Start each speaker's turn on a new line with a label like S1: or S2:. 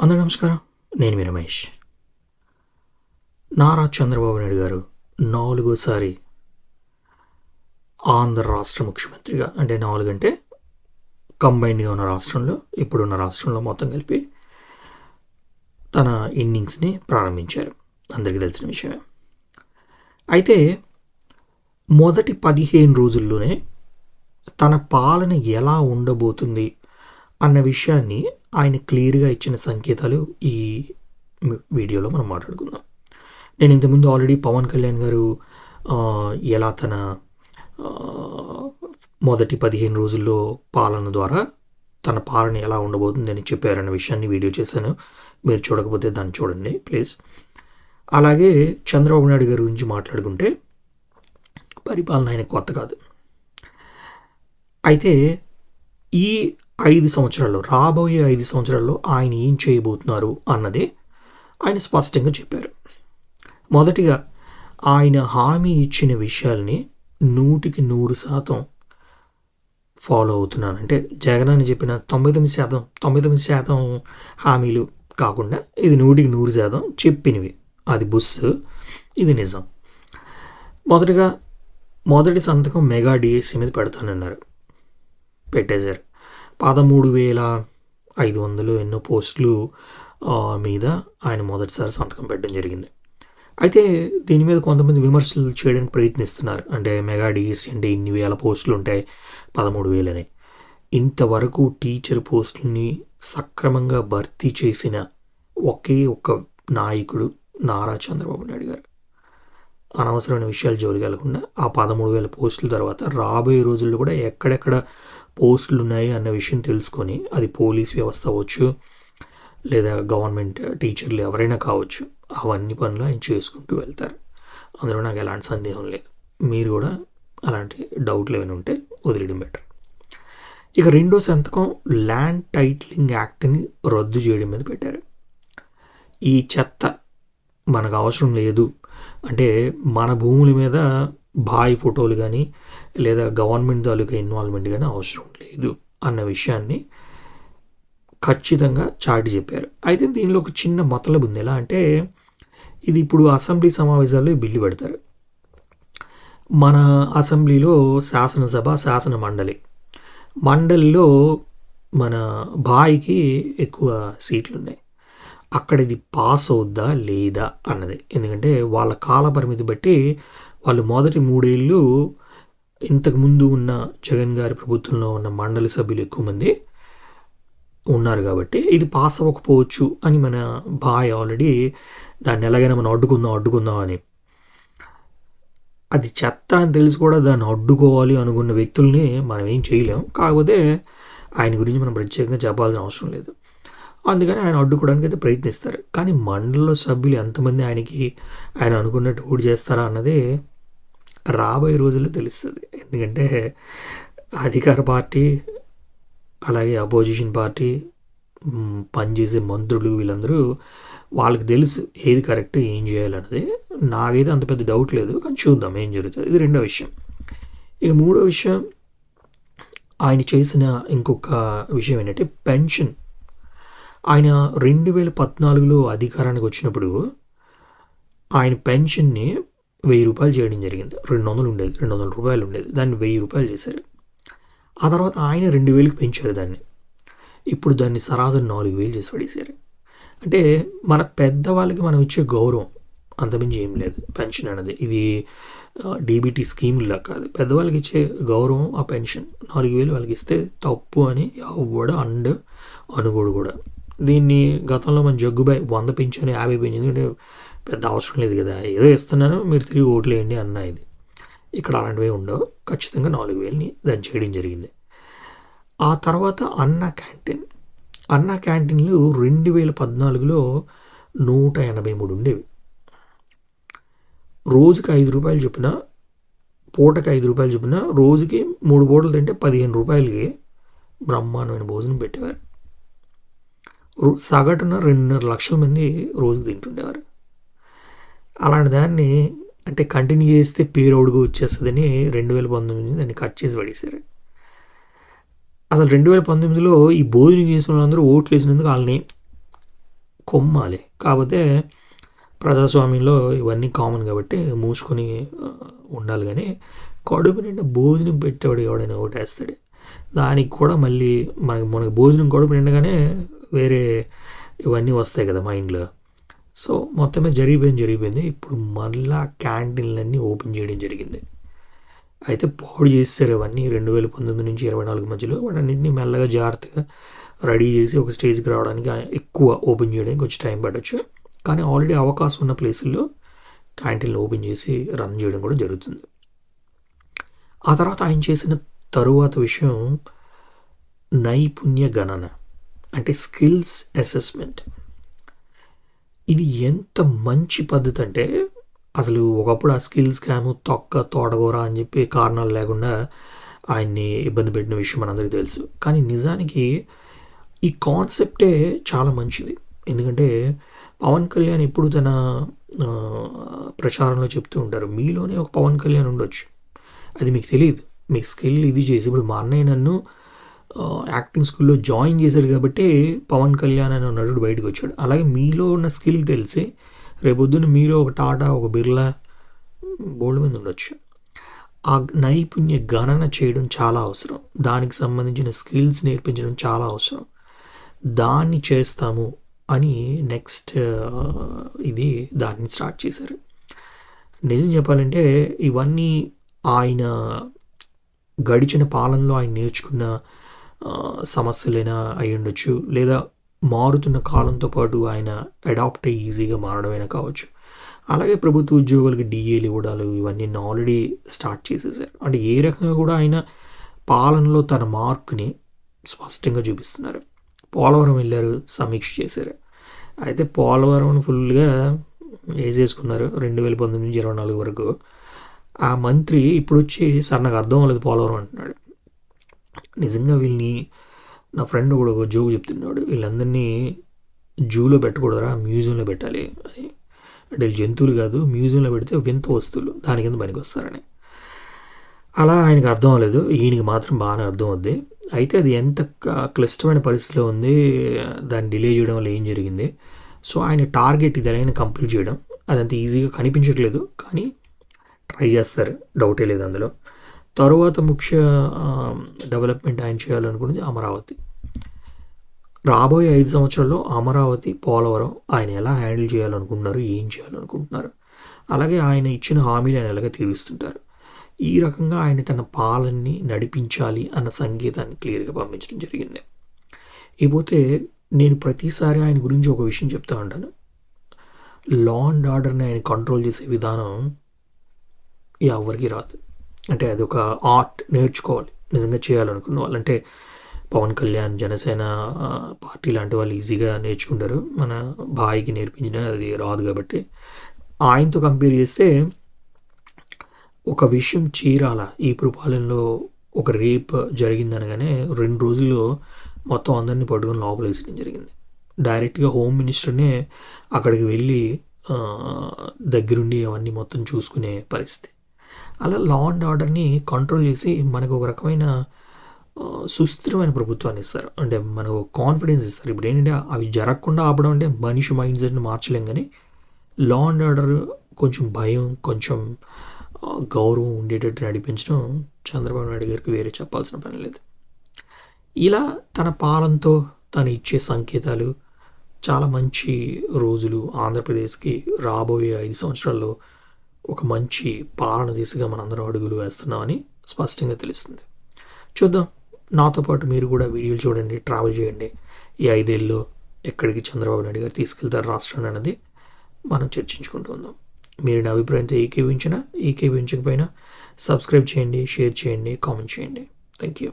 S1: అందరూ నమస్కారం. నేను మీ రమేష్. నారా చంద్రబాబు నాయుడు గారు నాలుగోసారి ఆంధ్ర రాష్ట్ర ముఖ్యమంత్రిగా అంటే నాలుగంటే కంబైన్డ్గా ఉన్న రాష్ట్రంలో ఇప్పుడున్న రాష్ట్రంలో మొత్తం కలిపి తన ఇన్నింగ్స్ని ప్రారంభించారు. అందరికీ తెలిసిన విషయమే. అయితే మొదటి పదిహేను రోజుల్లోనే తన పాలన ఎలా ఉండబోతుంది అన్న విషయాన్ని ఆయన క్లియర్గా ఇచ్చిన సంకేతాలు ఈ వీడియోలో మనం మాట్లాడుకుందాం. నేను ఇంతకుముందు ఆల్రెడీ పవన్ కళ్యాణ్ గారు ఎలా తన మొదటి పదిహేను రోజుల్లో పాలన ద్వారా తన పాలన ఎలా ఉండబోతుంది అని చెప్పారన్న విషయాన్ని వీడియో చేశాను. మీరు చూడకపోతే దాన్ని చూడండి ప్లీజ్. అలాగే చంద్రబాబు నాయుడు గారి గురించి మాట్లాడుకుంటే పరిపాలన ఆయన కొత్త కాదు. అయితే ఈ ఐదు సంవత్సరాల్లో రాబోయే ఐదు సంవత్సరాల్లో ఆయన ఏం చేయబోతున్నారు అన్నదే ఆయన స్పష్టంగా చెప్పారు. మొదటిగా ఆయన హామీ ఇచ్చిన విషయాల్ని నూటికి నూరు శాతం ఫాలో అవుతున్నాను అంటే జగన్ అని చెప్పిన తొంభై తొమ్మిది శాతం తొంభై తొమ్మిది శాతం హామీలు కాకుండా ఇది నూటికి నూరు శాతం చెప్పినవి. అది బుస్ ఇది నిజం. మొదటగా మొదటి సంతకం మెగా డిఎస్సి మీద పెడతానన్నారు. పెట్టేశారు. పదమూడు వేల ఐదు వందలు ఎన్నో పోస్టులు మీద ఆయన మొదటిసారి సంతకం పెట్టడం జరిగింది. అయితే దీని మీద కొంతమంది విమర్శలు చేయడానికి ప్రయత్నిస్తున్నారు. అంటే మెగా డిఎస్సి అంటే ఇన్ని వేల పోస్టులు ఉంటాయి పదమూడు వేలని. ఇంతవరకు టీచర్ పోస్టుల్ని సక్రమంగా భర్తీ చేసిన ఒకే ఒక్క నాయకుడు నారా చంద్రబాబు నాయుడు గారు. అనవసరమైన విషయాలు జోలికి వెళ్ళకుండా ఆ పదమూడు వేల పోస్టుల తర్వాత రాబోయే రోజుల్లో కూడా ఎక్కడెక్కడ పోస్టులు ఉన్నాయి అన్న విషయం తెలుసుకొని అది పోలీస్ వ్యవస్థ అవ్వచ్చు లేదా గవర్నమెంట్ టీచర్లు ఎవరైనా కావచ్చు అవన్నీ పనులు ఆయన చేసుకుంటూ వెళ్తారు. అందులో నాకు ఎలాంటి సందేహం లేదు. మీరు కూడా అలాంటి డౌట్లు ఏమైనా ఉంటే వదిలేయడం బెటర్. ఇక రెండో సంతకం ల్యాండ్ టైటిలింగ్ యాక్ట్ని రద్దు చేయడం మీద పెట్టారు. ఈ చెత్త మనకు అవసరం లేదు. అంటే మన భూముల మీద బాయ్ ఫోటోలు కానీ లేదా గవర్నమెంట్ తాలూకా ఇన్వాల్వ్మెంట్ కానీ అవసరం లేదు అన్న విషయాన్ని ఖచ్చితంగా చాటి చెప్పారు. అయితే దీనిలో ఒక చిన్న మతలబు ఉంది. ఎలా అంటే ఇది ఇప్పుడు అసెంబ్లీ సమావేశాల్లో బిల్లు పెడతారు. మన అసెంబ్లీలో శాసనసభ శాసన మండలి. మండలిలో మన బాయికి ఎక్కువ సీట్లు ఉన్నాయి అక్కడ ఇది పాస్ అవుద్దా లేదా అన్నది. ఎందుకంటే వాళ్ళ కాల పరిమితి బట్టి వాళ్ళు మొదటి మూడేళ్ళు ఇంతకుముందు ఉన్న జగన్ గారి ప్రభుత్వంలో ఉన్న మండలి సభ్యులు ఎక్కువ మంది ఉన్నారు కాబట్టి ఇది పాస్ అవ్వకపోవచ్చు అని మన బాయ్ ఆల్రెడీ దాన్ని ఎలాగైనా మనం అడ్డుకుందాం అడ్డుకుందాం అని. అది చెత్త అని తెలిసి కూడా దాన్ని అడ్డుకోవాలి అనుకున్న వ్యక్తుల్ని మనం ఏం చేయలేం. కాకపోతే ఆయన గురించి మనం ప్రత్యేకంగా చెప్పాల్సిన అవసరం లేదు. అందుకని ఆయన అడ్డుకోవడానికి అయితే ప్రయత్నిస్తారు. కానీ మండలిలో సభ్యులు ఎంతమంది ఆయనకి ఆయన అనుకున్నట్టు ఓడి చేస్తారా అన్నది రాబోయే రోజుల్లో తెలుస్తుంది. ఎందుకంటే అధికార పార్టీ అలాగే అపోజిషన్ పార్టీ పనిచేసే మంత్రులు వీళ్ళందరూ వాళ్ళకి తెలుసు ఏది కరెక్ట్ ఏం చేయాలన్నది. నాకైతే అంత పెద్ద డౌట్ లేదు కానీ చూద్దాం ఏం జరుగుతుంది. ఇది రెండో విషయం. ఇక మూడో విషయం ఆయన చేసిన ఇంకొక విషయం ఏంటంటే పెన్షన్. ఆయన రెండు వేల పద్నాలుగులో అధికారానికి వచ్చినప్పుడు ఆయన పెన్షన్ని వెయ్యి రూపాయలు చేయడం జరిగింది. రెండు వందలు ఉండేది రెండు వందల రూపాయలు ఉండేది. దాన్ని వెయ్యి రూపాయలు చేశారు. ఆ తర్వాత ఆయన రెండు వేలకు పెంచారు దాన్ని. ఇప్పుడు దాన్ని సరాసరి నాలుగు వేలు చేసి పడేశారు. అంటే మన పెద్దవాళ్ళకి మనం ఇచ్చే గౌరవం అంతమించి ఏం లేదు. పెన్షన్ అనేది ఇది డీబీటీ స్కీమ్లా కాదు. పెద్దవాళ్ళకి ఇచ్చే గౌరవం ఆ పెన్షన్. నాలుగు వేలు వాళ్ళకి ఇస్తే తప్పు అని కూడా అండ్ అనుకోడు కూడా. దీన్ని గతంలో మన జగ్గుబాయ్ వంద పెంచాను యాభై పెంచింది అంటే పెద్ద అవసరం లేదు కదా. ఏదో ఇస్తున్నాను మీరు తిరిగి ఓట్లేయండి అన్న ఇది. ఇక్కడ అలాంటివి ఉండవు. ఖచ్చితంగా నాలుగు వేలని దాన్ని చేయడం జరిగింది. ఆ తర్వాత అన్న క్యాంటీన్. అన్న క్యాంటీన్లు రెండు వేల పద్నాలుగులో నూట ఎనభై మూడు ఉండేవి. రోజుకి ఐదు రూపాయలు చొప్పున పూటకి ఐదు రూపాయలు చొప్పున రోజుకి మూడు పూటలు తింటే పదిహేను రూపాయలకి బ్రహ్మాండమైన భోజనం పెట్టేవారు. సగటున రెండున్నర లక్షల మంది రోజుకు తింటుండేవారు. అలాంటి దాన్ని అంటే కంటిన్యూ చేస్తే పేరౌడుగా వచ్చేస్తుందని రెండు వేల పంతొమ్మిది దాన్ని కట్ చేసి పడేశారు. అసలు రెండు వేల పంతొమ్మిదిలో ఈ భోజనం చేసిన వాళ్ళందరూ ఓట్లు వేసినందుకు వాళ్ళని కొమ్మాలి. కాకపోతే ప్రజాస్వామ్యంలో ఇవన్నీ కామన్ కాబట్టి మూసుకొని ఉండాలి కానీ కడుపు నిండా భోజనం పెట్టేవాడు ఎవడైనా ఓటేస్తాడు దానికి కూడా మళ్ళీ మనకి మనకి భోజనం కడుపు నిండగానే వేరే ఇవన్నీ వస్తాయి కదా మైండ్లో సో మొత్తమే జరిగిపోయింది జరిగిపోయింది. ఇప్పుడు మళ్ళా క్యాంటీన్లన్నీ ఓపెన్ చేయడం జరిగింది. అయితే పాడు చేస్తారు అవన్నీ రెండు వేల పంతొమ్మిది నుంచి ఇరవై నాలుగు మధ్యలో వాటన్నింటినీ మెల్లగా జాగ్రత్తగా రెడీ చేసి ఒక స్టేజ్కి రావడానికి ఎక్కువ ఓపెన్ చేయడానికి కొంచెం టైం పట్టచ్చు. కానీ ఆల్రెడీ అవకాశం ఉన్న ప్లేసుల్లో క్యాంటీన్లు ఓపెన్ చేసి రన్ చేయడం కూడా జరుగుతుంది. ఆ తర్వాత ఆయన చేసిన తరువాత విషయం నైపుణ్య గణన అంటే స్కిల్స్ అసెస్మెంట్. ఇది ఎంత మంచి పద్ధతి అంటే అసలు ఒకప్పుడు ఆ స్కిల్ స్కామ్ తొక్క తోడగోరా అని చెప్పి కారణాలు లేకుండా ఆయన్ని ఇబ్బంది పెట్టిన విషయం మనందరికీ తెలుసు. కానీ నిజానికి ఈ కాన్సెప్టే చాలా మంచిది. ఎందుకంటే పవన్ కళ్యాణ్ ఎప్పుడు తన ప్రచారంలో చెప్తూ ఉంటారు మీలోనే ఒక పవన్ కళ్యాణ్ ఉండొచ్చు. అది మీకు తెలియదు. మీకు స్కిల్ ఇది చేసి ఇప్పుడు మా అన్నయ్య నన్ను యాక్టింగ్ స్కూల్లో జాయిన్ చేశాడు కాబట్టి పవన్ కళ్యాణ్ అనే నటుడు బయటకు వచ్చాడు. అలాగే మీలో ఉన్న స్కిల్ తెలిసి రేపొద్దున మీరు ఒక టాటా ఒక బిర్లా బోర్డు మీద ఉండొచ్చు. ఆ నైపుణ్య గణన చేయడం చాలా అవసరం. దానికి సంబంధించిన స్కిల్స్ నేర్పించడం చాలా అవసరం. దాన్ని చేస్తాము అని నెక్స్ట్ ఇది దాన్ని స్టార్ట్ చేశారు. నిజం చెప్పాలంటే ఇవన్నీ ఆయన గడిచిన పాలనలో ఆయన నేర్చుకున్న సమస్యలైనా అయి ఉండొచ్చు. లేదా మారుతున్న కాలంతో పాటు ఆయన అడాప్ట్ అయ్యి ఈజీగా మారడమైనా కావచ్చు. అలాగే ప్రభుత్వ ఉద్యోగులకి డిఏలు ఇవ్వడాలు ఇవన్నీ ఆల్రెడీ స్టార్ట్ చేసేసారు. అంటే ఏ రకంగా కూడా ఆయన పాలనలో తన మార్కుని స్పష్టంగా చూపిస్తున్నారు. పోలవరం వెళ్ళారు సమీక్ష చేశారు. అయితే పోలవరం ఫుల్గా వేసేసుకున్నారు రెండు వేల పంతొమ్మిది నుంచి ఇరవై నాలుగు వరకు. ఆ మంత్రి ఇప్పుడు వచ్చి సార్ నాకు అర్థం అవ్వలేదు పోలవరం అంటున్నాడు. నిజంగా వీళ్ళని నా ఫ్రెండ్ కూడా ఒక జోగు చెప్తున్నాడు. వీళ్ళందరినీ జూలో పెట్టకూడదురా మ్యూజియంలో పెట్టాలి అని. అంటే వీళ్ళు జంతువులు కాదు మ్యూజియంలో పెడితే వింత వస్తువులు దాని కింద పనికి వస్తారని. అలా ఆయనకు అర్థం అవ్వలేదు. ఈయనకి మాత్రం బాగానే అర్థం అవుద్ది. అయితే అది ఎంత క్లిష్టమైన పరిస్థితిలో ఉంది దాన్ని డిలే చేయడం వల్ల ఏం జరిగింది? సో ఆయన టార్గెట్ ఇది ఆయన కంప్లీట్ చేయడం అదంత ఈజీగా కనిపించట్లేదు. కానీ ట్రై చేస్తారు. డౌటే లేదు అందులో. తరువాత ముఖ్య డెవలప్మెంట్ ఆయన చేయాలనుకున్నది అమరావతి. రాబోయే ఐదు సంవత్సరాల్లో అమరావతి పోలవరం ఆయన ఎలా హ్యాండిల్ చేయాలనుకుంటున్నారు ఏం చేయాలనుకుంటున్నారు అలాగే ఆయన ఇచ్చిన హామీలు ఆయన ఎలాగ తీరుస్తుంటారు ఈ రకంగా ఆయన తన పాలనని నడిపించాలి అన్న సంకేతాన్ని క్లియర్గా పంపించడం జరిగింది. ఇకపోతే నేను ప్రతిసారి ఆయన గురించి ఒక విషయం చెప్తా ఉంటాను. లా అండ్ ఆర్డర్ని ఆయన కంట్రోల్ చేసే విధానం ఎవరికి రాదు. అంటే అది ఒక ఆర్ట్ నేర్చుకోవాలి. నిజంగా చేయాలనుకున్న వాళ్ళు. అంటే పవన్ కళ్యాణ్ జనసేన పార్టీ లాంటి వాళ్ళు ఈజీగా నేర్చుకుంటారు. మన బాయికి నేర్పించిన అది రాదు కాబట్టి. ఆయనతో కంపేర్ చేస్తే ఒక విషయం చీరాల. ఈ పురపాలెంలో ఒక రేప్ జరిగిందనగానే రెండు రోజుల్లో మొత్తం అందరినీ పట్టుకొని లోపల వేసడం జరిగింది. డైరెక్ట్గా హోమ్ మినిస్టర్నే అక్కడికి వెళ్ళి దగ్గరుండి అవన్నీ మొత్తం చూసుకునే పరిస్థితి. అలా లా అండ్ ఆర్డర్ని కంట్రోల్ చేసి మనకు ఒక రకమైన సుస్థిరమైన ప్రభుత్వాన్ని ఇస్తారు. అంటే మనకు కాన్ఫిడెన్స్ ఇస్తారు. ఇప్పుడు ఏంటంటే అవి జరగకుండా ఆపడం అంటే మనిషి మైండ్ సెట్ని మార్చలేం కానీ లా అండ్ ఆర్డర్ కొంచెం భయం కొంచెం గౌరవం ఉండేటట్టు నడిపించడం చంద్రబాబు నాయుడు గారికి వేరే చెప్పాల్సిన పని లేదు. ఇలా తన పాలనతో తను ఇచ్చే సంకేతాలు చాలా మంచి రోజులు ఆంధ్రప్రదేశ్కి రాబోయే ఐదు సంవత్సరాల్లో ఒక మంచి పాలన దిశగా మనందరం అడుగులు వేస్తున్నామని స్పష్టంగా తెలుస్తుంది. చూద్దాం. నాతో పాటు మీరు కూడా వీడియోలు చూడండి ట్రావెల్ చేయండి. ఈ ఐదేళ్ళలో ఎక్కడికి చంద్రబాబు నాయుడు గారు తీసుకెళ్తారు రాష్ట్రాన్ని అనేది మనం చర్చించుకుంటూ ఉందాం. మీరు నా అభిప్రాయంతో ఏకీవించినా ఏకీవించకపోయినా సబ్స్క్రైబ్ చేయండి షేర్ చేయండి కామెంట్ చేయండి. Thank you